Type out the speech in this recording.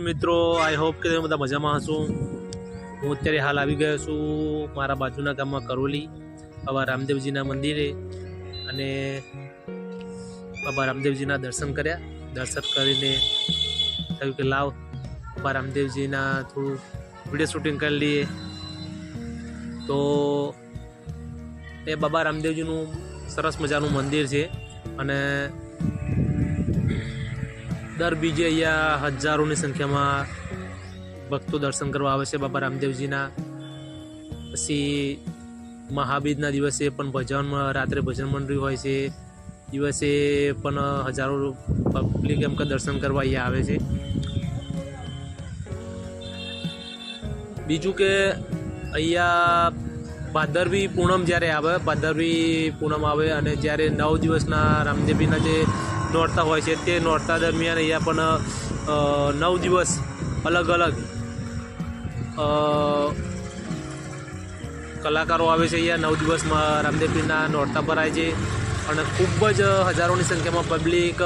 મિત્રો I hope કે તમે બધા મજામાં હશો. હું અત્યારે હાલ આવી ગયો છું મારા બાજુના ગામમાં કરોલી, બાબા રામદેવજીના મંદિરે. અને બાબા રામદેવજીના દર્શન કર્યા. દર્શન કરીને થયું કે લાવ, બાબા રામદેવજીના થોડું વીડિયો શૂટિંગ કરી લઈએ. તો એ બાબા રામદેવજીનું સરસ મજાનું મંદિર છે. અને દર બીજે અહીંયા હજારોની સંખ્યામાં ભક્તો દર્શન કરવા આવે છે બાબા રામદેવજીના. પછી મહાબીજના દિવસે પણ ભજન, રાત્રે ભજન મંડળી હોય છે. દિવસે પણ હજારો પબ્લિક એમ કે દર્શન કરવા અહીંયા આવે છે. બીજું કે અહીંયા ભાદરવી પૂનમ જ્યારે આવે, ભાદરવી પૂનમ આવે અને જ્યારે નવ દિવસના રામદેવીના જે નોરતા હોય છે તે નોરતા દરમિયાન અહીંયા પણ નવ દિવસ અલગ અલગ કલાકારો આવે છે અહીંયા. નવ દિવસમાં રામદેવપીરના નોરતા ભરાય છે. અને ખૂબ જ હજારોની સંખ્યામાં પબ્લિક